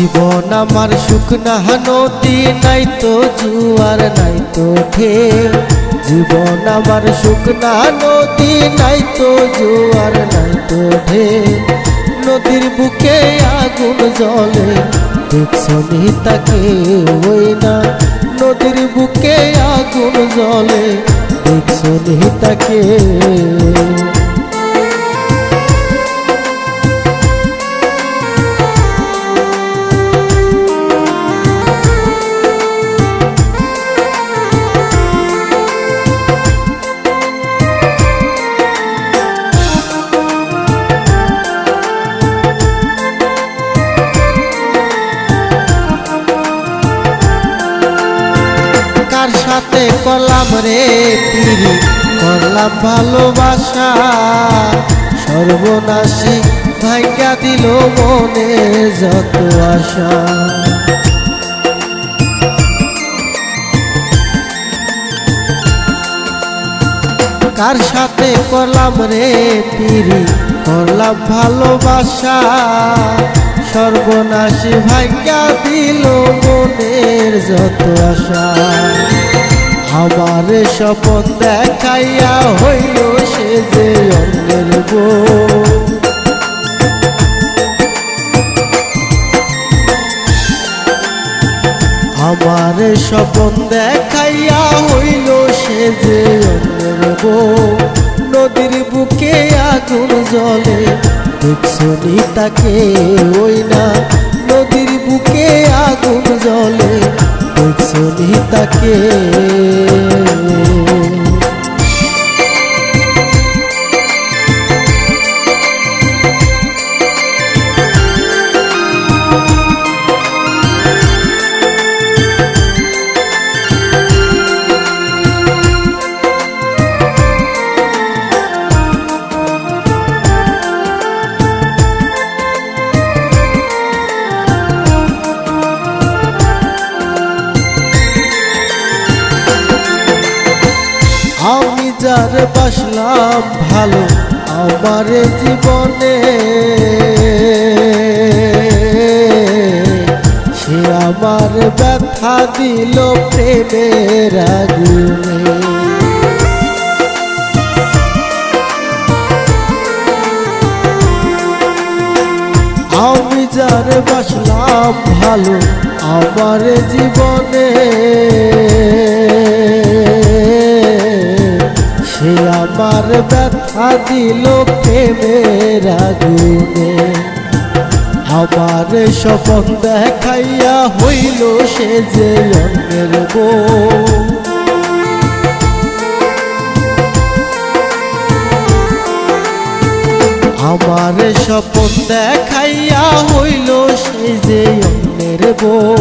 জীবন আমার শুকনা নদী নাই তো জুয়ার, নাই তো ঢেউ জীবন আমার শুকনা নদী নাই তো জুয়ার, নাই তো ঢেউ নদীর বুকে আগুন জলে দেখছ তাকে ওই না। নদীর বুকে আগুন জলে দেখছ তাকে করলাম রে পিরি, করলাম ভালোবাসা। সর্বনাশী ভাঙ্গা দিল মনে যত আশা। কার সাথে করলাম রে পিরি, করলাম ভালোবাসা। সর্বনাশী ভাঙ্গা দিল মনের যত আশা। আমার স্বপন দেখাইয়া হইল সে যে অন্যের বউ। আমার স্বপন দেখাইয়া হইল সে যে অন্যের বউ। নদীর বুকে আগুন জলে দেখছ তাকে ওই না। নদীর বুকে আগুন জলে দেখছ যার বাসলাম ভালো, আমার জীবনে। সে আমার ব্যথা দিল প্রেমের আগুনে। আমি যার বাসলাম ভালো, আমার জীবনে। আমার ব্যথা দিল প্রেমের আগুনে। আমার স্বপন দেখাইয়া হইল সে যে অন্যের বউ। আমার স্বপন দেখাইয়া হইল সে যে অন্যের বউ।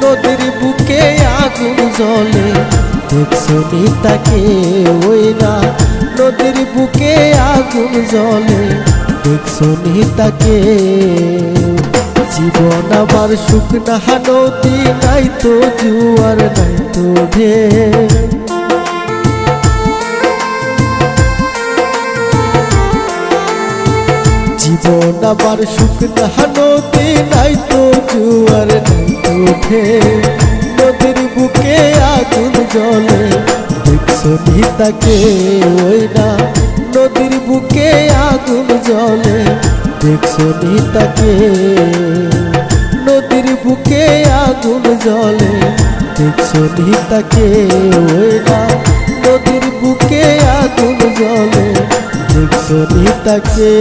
নদীর বুকে আগুন জ্বলে, দেখছ তাকে ওই না নদীর বুকে আগুন জ্বলে। দেখছ নি তাকে জীবন আমার শুকনা নদী নাই তো জুয়ার নাই তো জীবন আমার শুকনা নদী নাই তো জুয়ার নাই তো নদীর বুকে আগুন জ্বলে। দেখছ তাকে ওই না নদীর বুকে আগুন জ্বলে। দেখছ তাকে নদীর বুকে আগুন জ্বলে। দেখছ তাকে ওই না নদীর বুকে আগুন জ্বলে। দেখছ তাকে